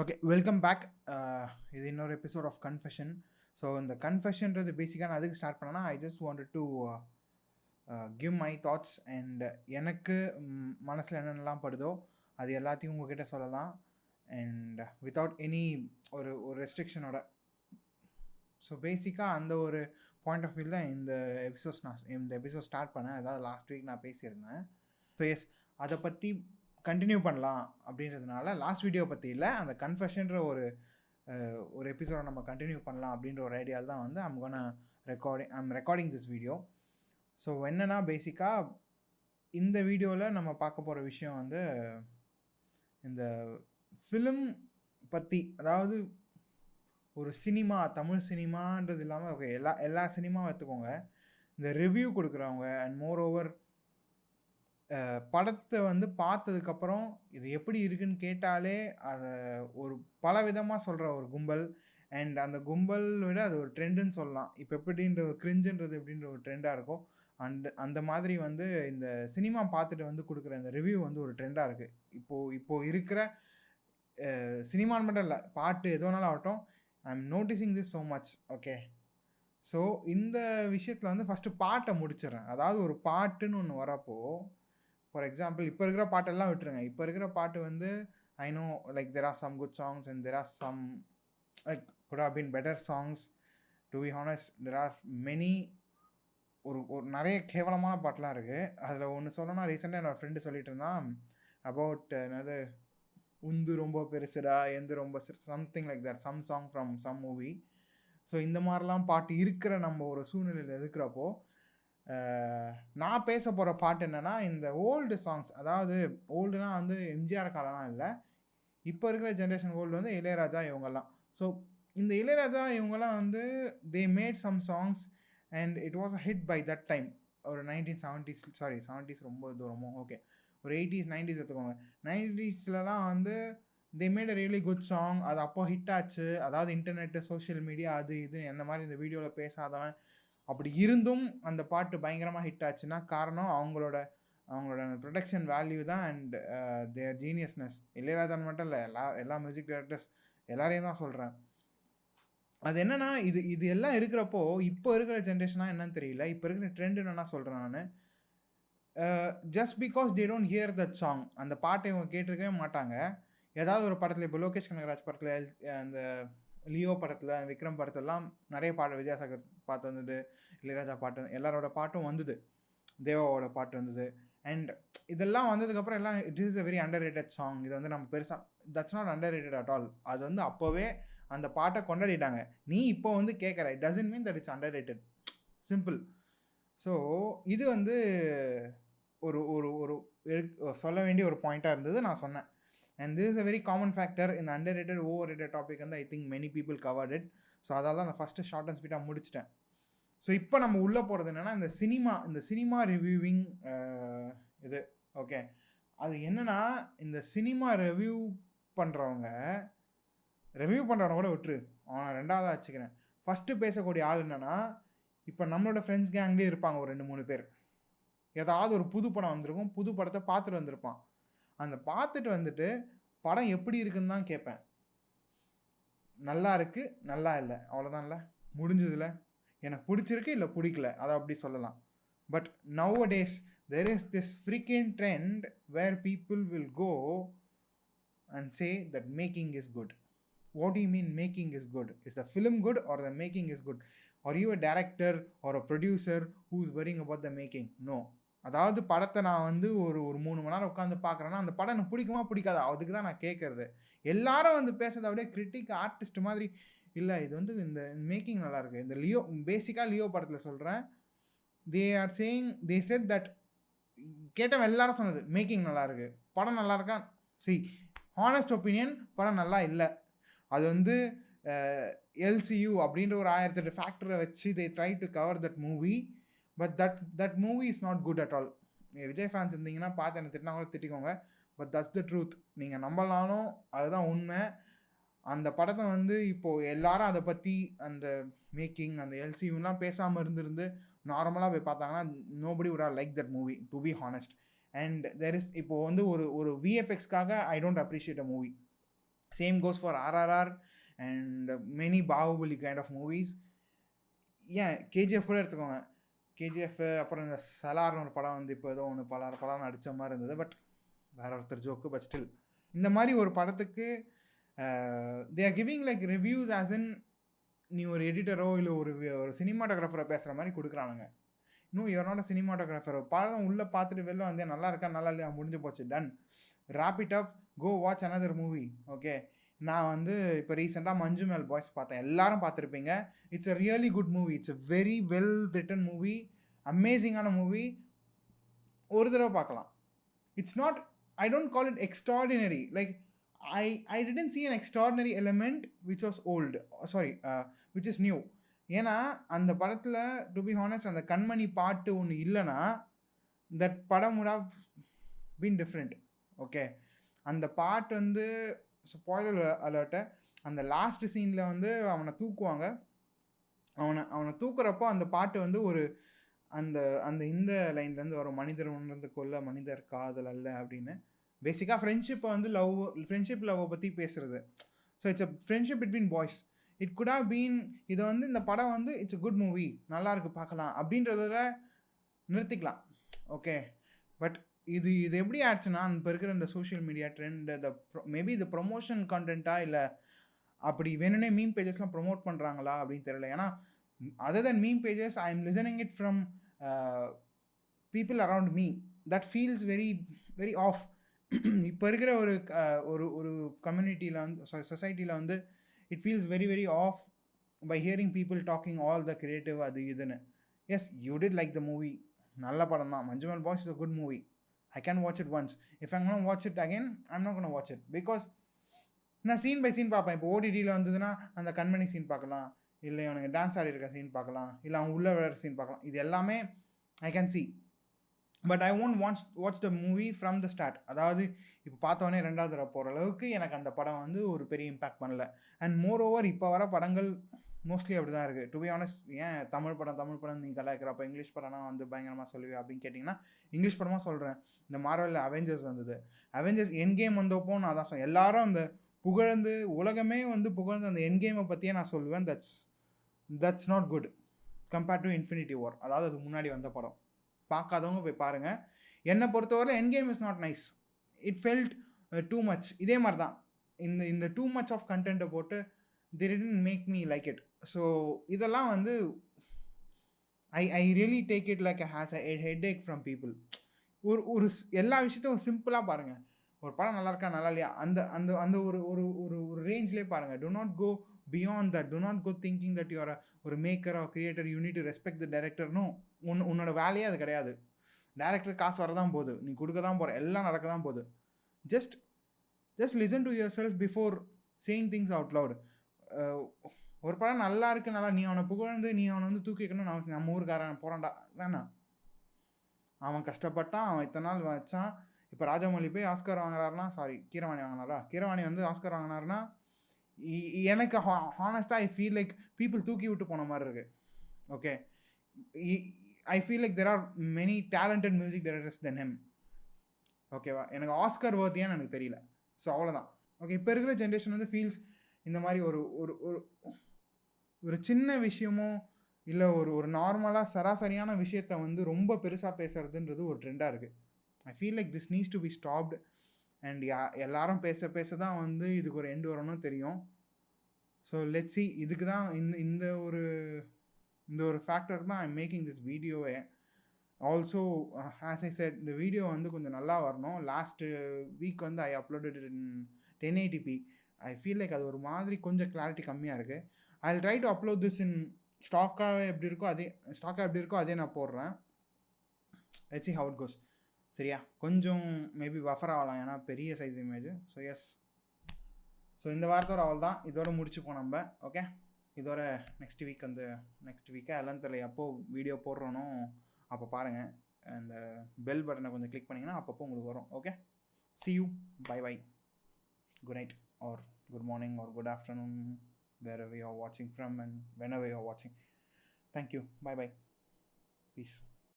Okay welcome back இது இன்னொரு episode of confession so இந்த கன்ஃபெஷன்றது பேசிக்காக நான் அதுக்கு ஸ்டார்ட் பண்ணேன்னா I just wanted to give my thoughts and எனக்கு மனசில் என்னென்னலாம் படுதோ அது எல்லாத்தையும் உங்ககிட்ட சொல்லலாம். அண்ட் வித்தவுட் எனி ஒரு ஒரு ரெஸ்ட்ரிக்ஷனோட ஸோ பேசிக்காக அந்த ஒரு பாயிண்ட் ஆஃப் வியூ தான் இந்த எபிசோட்ஸ் நான் இந்த எபிசோட் ஸ்டார்ட் பண்ணேன். அதாவது லாஸ்ட் வீக் நான் பேசியிருந்தேன். ஸோ எஸ் அதை பற்றி கண்டினியூ பண்ணலாம் அப்படின்றதுனால லாஸ்ட் வீடியோ பற்றியில் அந்த கன்ஃபெஷன்ற ஒரு ஒரு எபிசோடை நம்ம கண்டினியூ பண்ணலாம் அப்படின்ற ஒரு ஐடியாவில் தான் வந்து I'm gonna recording I'm recording this video so என்னென்னா பேசிக்காக இந்த வீடியோவில் நம்ம பார்க்க போகிற விஷயம் வந்து இந்த ஃபிலிம் பற்றி அதாவது ஒரு சினிமா தமிழ் சினிமான்றது இல்லாமல் ஓகே எல்லா எல்லா சினிமாவும் எடுத்துக்கோங்க. இந்த ரிவ்யூ கொடுக்குறவங்க அண்ட் மோர் ஓவர் படத்தை வந்து பார்த்ததுக்கப்புறம் இது எப்படி இருக்குன்னு கேட்டாலே அதை ஒரு பல விதமாக சொல்கிற ஒரு கும்பல். அண்ட் அந்த கும்பல் விட அது ஒரு ட்ரெண்டுன்னு சொல்லலாம். இப்போ எப்படின்ற கிரிஞ்சுன்றது எப்படின்ற ஒரு ட்ரெண்டாக இருக்கும் அண்ட் அந்த மாதிரி வந்து இந்த சினிமா பார்த்துட்டு வந்து கொடுக்குற இந்த ரிவ்யூ வந்து ஒரு ட்ரெண்டாக இருக்குது இப்போது இப்போது இருக்கிற சினிமான்னு மட்டும் இல்லை பாட்டு எது வேணாலும் ஆகட்டும் I am noticing this so much okay so இந்த விஷயத்தில் வந்து ஃபஸ்ட்டு பாட்டை முடிச்சிடுறேன். அதாவது ஒரு பாட்டுன்னு ஒன்று வரப்போ ஃபார் எக்ஸாம்பிள் இப்போ இருக்கிற பாட்டெல்லாம் விட்டுருங்க. இப்போ இருக்கிற பாட்டு வந்து I know like there are some good songs and there are some like good have been better songs to be honest there are many ஒரு ஒரு நிறைய கேவலமான பாட்டெலாம் இருக்குது அதில் ஒன்று சொல்லணும்னா ரீசெண்டாக என்னோடய ஃப்ரெண்டு சொல்லிட்டு இருந்தான். அபவுட் uh, என்னது? உந்து ரொம்ப பெருசுடா எந்து ரொம்ப something like that some song from some movie so இந்த மாதிரிலாம் பாட்டு இருக்கிற நம்ம ஒரு சூழ்நிலையில் இருக்கிறப்போ நான் பேச போகிற பாட்டு என்னென்னா இந்த ஓல்டு சாங்ஸ் அதாவது ஓல்டுனா வந்து எம்ஜிஆர் காலம்லாம் இல்லை. இப்போ இருக்கிற ஜென்ரேஷன் ஓல்டு வந்து இளையராஜா இவங்கெல்லாம். ஸோ இந்த இளையராஜா இவங்கெல்லாம் வந்து they made some songs and it was a hit by that time ஒரு நைன்டீன் செவன்டிஸ் சாரி செவன்ட்டீஸ் ரொம்ப தூரமும். ஓகே ஒரு எயிட்டிஸ் நைன்டிஸ் எடுத்துக்கோங்க. நைன்டிஸ்லலாம் வந்து they made a really good song அது அப்போ ஹிட் ஆச்சு. அதாவது இன்டர்நெட்டு சோஷியல் மீடியா அது இது அந்த மாதிரி இந்த வீடியோவில் பேசாதவன். அப்படி இருந்தும் அந்த பாட்டு பயங்கரமாக ஹிட் ஆச்சுன்னா காரணம் அவங்களோட அவங்களோட ப்ரொடக்ஷன் வேல்யூ தான் அண்ட் தேர் ஜீனியஸ்னஸ் இளையராஜன் மட்டும் இல்லை எல்லா எல்லா மியூசிக் டைரக்டர்ஸ் எல்லாரையும் தான் சொல்கிறேன் அது என்னென்னா இது இது எல்லாம் இருக்கிறப்போ இப்போ இருக்கிற ஜென்ரேஷனாக என்னன்னு தெரியல. இப்போ இருக்கிற ட்ரெண்ட் என்னென்னா சொல்கிறேன் நான். Just because they don't hear that song அந்த பாட்டை இவங்க கேட்டிருக்கவே மாட்டாங்க. ஏதாவது ஒரு படத்தில் இப்போ லோகேஷ் கனகராஜ் படத்தில் அந்த லியோ படத்தில் விக்ரம் படத்தெல்லாம் நிறைய பாட்டு வித்யாசாகர் பாட்டு வந்தது இளையராஜா பாட்டு எல்லாரோட பாட்டும் வந்தது. தேவாவோட பாட்டு வந்தது. அண்ட் இதெல்லாம் வந்ததுக்கப்புறம் எல்லாம் it is a very underrated song இது வந்து நம்ம பெருசாக that's not underrated at all அது வந்து அப்போவே அந்த பாட்டை கொண்டாடிட்டாங்க. நீ இப்போ வந்து கேட்குற it doesn't mean that it's underrated simple so இது வந்து ஒரு ஒரு ஒரு சொல்ல வேண்டிய ஒரு பாயிண்ட்டாக இருந்தது நான் சொன்னேன். And this is a very common factor இந்த underrated overrated topic வந்து I think many people covered it so அதால் தான் அந்த ஃபஸ்ட்டு ஷார்ட் அண்ட் ஸ்பீட்டாக முடிச்சிட்டேன். ஸோ இப்போ நம்ம உள்ளே போகிறது என்னென்னா இந்த சினிமா இந்த சினிமா ரிவ்யூவிங் இது. ஓகே அது என்னென்னா இந்த சினிமா ரிவ்யூ பண்ணுறவங்க ரிவ்யூ பண்ணுறவங்க கூட விட்டுரு. அவன் ரெண்டாவதாக வச்சுக்கிறேன். ஃபஸ்ட்டு பேசக்கூடிய ஆள் என்னென்னா இப்போ நம்மளோட ஃப்ரெண்ட்ஸ் கேங்லேயே இருப்பாங்க ஒரு ரெண்டு மூணு பேர். ஏதாவது ஒரு புது படம் வந்திருக்கும் புது படத்தை பார்த்துட்டு வந்திருப்பான். அந்த பார்த்துட்டு வந்துட்டு படம் எப்படி இருக்குன்னு தான் கேட்பேன். நல்லா இருக்குது நல்லா இல்லை. அவ்வளோதான்ல முடிஞ்சதில்ல எனக்கு பிடிச்சிருக்கு இல்லை பிடிக்கல. அதை அப்படி சொல்லலாம். But nowadays there is this freaking trend where people will go and say that making is good what you mean making is good is the film good or the making is good are you a director or a producer who is worrying about the making no அதாவது படத்தை நான் வந்து ஒரு ஒரு மூணு மணி நேரம் உட்காந்து பார்க்குறேன்னா அந்த படம் எனக்கு பிடிக்குமா பிடிக்காதா? அதுக்கு தான் நான் கேட்குறது. எல்லாரும் வந்து பேசுறதை அப்படியே கிரிட்டிக் ஆர்டிஸ்ட் மாதிரி இல்லை இது வந்து இந்த மேக்கிங் நல்லாயிருக்கு இந்த லியோ பேசிக்காக லியோ படத்தில் சொல்கிறேன் they are saying they said that கேட்டவன் எல்லாரும் சொன்னது மேக்கிங் நல்லாயிருக்கு படம் நல்லா இருக்கா? சி ஹானஸ்ட் ஒப்பீனியன் படம் நல்லா இல்லை. அது வந்து எல்சியூ அப்படின்ற ஒரு ஆயிரத்தெட்டு ஃபேக்டரை வச்சு they try to cover that movie but that that movie is not good at all Vijay fans இருந்தீங்கன்னா பார்த்து எனக்கு திட்டினா கூட திட்டிக்கோங்க. பட் தட்ஸ் த ட்ரூத் நீங்கள் நம்பலாலும் அதுதான் உண்மை. அந்த படத்தை வந்து இப்போது எல்லாரும் அதை பற்றி அந்த மேக்கிங் அந்த எல்சியூலாம் பேசாமல் இருந்திருந்து நார்மலாக போய் பார்த்தாங்கன்னா nobody would are like that movie to be honest and there is இப்போது வந்து ஒரு ஒரு விஎஃப்எக்ஸ்க்காக I don't appreciate a movie same goes for RRR and many Baahubali kind of movies ஏன் கேஜிஎஃப் கூட எடுத்துக்கோங்க. கேஜிஎஃப் அப்புறம் இந்த சலார்னு ஒரு படம் வந்து இப்போ ஏதோ ஒன்று பல படம் நடித்த மாதிரி இருந்தது. பட் வேற ஒருத்தர் ஜோக்கு பட் ஸ்டில் இந்த மாதிரி ஒரு படத்துக்கு they are giving like reviews as in நீ ஒரு எடிட்டரோ இல்லை ஒரு ஒரு சினிமாட்டோகிராஃபரை பேசுகிற மாதிரி கொடுக்குறானுங்க. இன்னும் இவனோட சினிமாட்டோகிராஃபர் படம் உள்ளே பார்த்துட்டு வெளில வந்து நல்லா இருக்கா நல்லா இல்லையா முடிஞ்சு போச்சு done wrap it up go watch another movie okay நான் வந்து இப்போ ரீசெண்டாக மஞ்சு மேல் பாய்ஸ் பார்த்தேன். எல்லாரும் பார்த்துருப்பீங்க. It's a really good movie it's a very well written movie அமேசிங்கான மூவி ஒரு தடவை பார்க்கலாம். It's not I don't call it extraordinary like I I didn't see an extraordinary element which was old sorry which is new ஏன்னா அந்த படத்தில் to be honest அந்த கண்மணி பாட்டு ஒன்று இல்லைன்னா தட் படம் would have been different okay அந்த பாட்டு வந்து ஸ்பாயிலர் அலர்ட்டை அந்த லாஸ்ட் சீனில் வந்து அவனை தூக்குவாங்க. அவனை அவனை தூக்குறப்போ அந்த பாட்டு வந்து ஒரு அந்த அந்த இந்த லைன்லேருந்து வரும் மனிதர் உணர்ந்து கொள்ள மனிதர் காதல் அல்ல அப்படின்னு. பேசிக்காக ஃப்ரெண்ட்ஷிப்பை வந்து லவ் ஃப்ரெண்ட்ஷிப் லவ்வை பற்றி பேசுகிறது so it's a friendship between boys it good have been இதை வந்து இந்த படம் வந்து இட்ஸ் அ குட் மூவி நல்லா இருக்குது பார்க்கலாம். அப்படின்றத நிறுத்திக்கலாம். ஓகே பட் இது இது எப்படி ஆச்சுன்னா இப்போ இருக்கிற இந்த சோஷியல் மீடியா ட்ரெண்ட் இந்த மேபி இது ப்ரொமோஷன் கண்டென்ட்டா இல்லை அப்படி வேணும்னே மீம் பேஜஸ்லாம் ப்ரொமோட் பண்ணுறாங்களா அப்படின்னு தெரியல. ஏன்னா other than meme pages I am listening it from people around me that feels very very off இப்போ இருக்கிற ஒரு uh, ஒரு ஒரு கம்யூனிட்டியில் வந்து சொசைட்டியில் வந்து it feels very very off by hearing people talking all the creative அது இதுன்னு. Yes you did like the movie நல்ல படம் தான் Manjummel Boys is a good movie I can watch it once if I'm gonna watch it again I'm not gonna watch it because நான் scene by scene பார்ப்பேன். இப்போ ஓடிடியில் வந்ததுன்னா அந்த கண்மணி scene பார்க்கலாம். இல்லை அவனுக்கு டான்ஸ் ஆடி இருக்க சீன் பார்க்கலாம். இல்லை அவன் உள்ள விளையாடுற சீன் பார்க்கலாம். இது எல்லாமே I can see but I won't watch watch the movie from the start அதாவது இப்போ பார்த்தோன்னே ரெண்டாவது தடவை போகிற அளவுக்கு எனக்கு அந்த படம் வந்து ஒரு பெரிய இம்பாக்ட் பண்ணல. அண்ட் மோர் ஓவர் இப்போ வர படங்கள் மோஸ்ட்லி அப்படி தான் இருக்குது டு பி ஆனஸ்ட் ஏன் தமிழ் படம் தமிழ் படம் நீ கலாய்க்கிறப்ப இங்கிலீஷ் படம்னா வந்து பயங்கரமாக சொல்லுவேன் அப்படின்னு கேட்டிங்கன்னா இங்கிலீஷ் படமாக சொல்கிறேன் இந்த மார்வலில் அவெஞ்சர்ஸ் வந்தது. அவெஞ்சர்ஸ் என் கேம் வந்தப்போ நான் தான் சொன்னேன். எல்லாரும் அந்த புகழ்ந்து உலகமே வந்து புகழ்ந்து அந்த என் கேமை பற்றியே நான் சொல்லுவேன். That's that's not good compared to Infinity War அதாவது அது முன்னாடி வந்த படம். பார்க்காதவங்க போய் பாருங்கள் என்னை பொறுத்தவரை Endgame is not nice it felt too much இதே மாதிரி தான் இந்த இந்த டூ மச் ஆஃப் கண்டென்ட்டை போட்டு the didn't make me like it so இதெல்லாம் வந்து I I really take it like has a headache from people ஒரு ஒரு ஸ்- எல்லா விஷயத்தையும் சிம்பிளாக பாருங்கள் ஒரு படம் நல்லா இருக்கா நல்லா இல்லையா? அந்த அந்த அந்த ஒரு ஒரு ஒரு ஒரு ரேஞ்சிலே பாருங்கள் do not go beyond that do not go thinking that you're ஒரு maker or creator unit to respect the டேரக்டர்னு உன் உன்னோட வேலையே அது கிடையாது. டேரக்டர் காசு வரதான் போகுது. நீ கொடுக்க தான் போகிற எல்லாம் நடக்க தான் போகுது. Just just listen to yourself before saying things out loud ஒரு படம் நல்லா இருக்கு நல்லா நீ அவனை புகழ்ந்து நீ அவனை வந்து தூக்கிக்கணும்னு அவசியம் நான் நம்ம ஊருக்காரன் போகிறான்டா வேணாம். அவன் கஷ்டப்பட்டான் அவன் இத்தனை நாள் வச்சான். இப்போ ராஜமௌழி போய் ஆஸ்கர் வாங்குறாருனா சாரி கீரவாணி வாங்கினாரா? கீரவாணி வந்து ஆஸ்கர் வாங்கினாருன்னா எனக்கு எனக்கு ஹானஸ்டாக ஐ ஃபீல் லைக் பீப்புள் தூக்கி விட்டு போன மாதிரி இருக்குது okay I feel like there are many talented music directors than him ஓகேவா எனக்கு ஆஸ்கர் வர்த்தியான்னு எனக்கு தெரியல. ஸோ அவ்வளோதான் ஓகே இப்போ இருக்கிற ஜென்ரேஷன் வந்து ஃபீல்ஸ் இந்த மாதிரி ஒரு ஒரு ஒரு ஒரு சின்ன விஷயமோ இல்லை ஒரு ஒரு நார்மலாக சராசரியான விஷயத்த வந்து ரொம்ப பெருசாக பேசுறதுன்றது ஒரு ட்ரெண்டாக இருக்குது I feel like this needs to be stopped and yeah எல்லாரும் பேச பேச தான் வந்து இதுக்கு ஒரு எண்டு வரணும்னு தெரியும். ஸோ லெட் சி இதுக்கு தான் இந்த இந்த ஒரு இந்த ஒரு ஃபேக்டர் தான் ஐ மேக்கிங் திஸ் வீடியோவே ஆல்சோ ஆஸ் ஐ செட் இந்த வீடியோ வந்து கொஞ்சம் நல்லா வரணும். லாஸ்ட்டு வீக் வந்து I uploaded in ten eighty p I feel like அது ஒரு மாதிரி கொஞ்சம் கிளாரிட்டி கம்மியாக இருக்குது I try to upload this in ஸ்டாக்காகவே எப்படி இருக்கோ அதே ஸ்டாக்காக எப்படி இருக்கோ அதே நான் போடுறேன். லெட்ஸ் ஹவுட் how சரியா? கொஞ்சம் மேபி பஃபர் ஆகலாம். ஏன்னா பெரிய size image so yes so இந்த வாரத்தோட அவள் தான். இதோட முடிச்சுப்போம் நம்ம. ஓகே இதோட நெக்ஸ்ட் வீக் வந்து நெக்ஸ்ட் வீக்காக எல்லாம் தெரியல எப்போ வீடியோ போடுறோனோ அப்போ பாருங்கள் அந்த பெல் பட்டனை கொஞ்சம் கிளிக் பண்ணிங்கன்னா அப்பப்போ உங்களுக்கு வரும். Okay see you bye bye good night or good morning or good afternoon wherever you're watching from and whenever you're watching. Thank you. Bye bye peace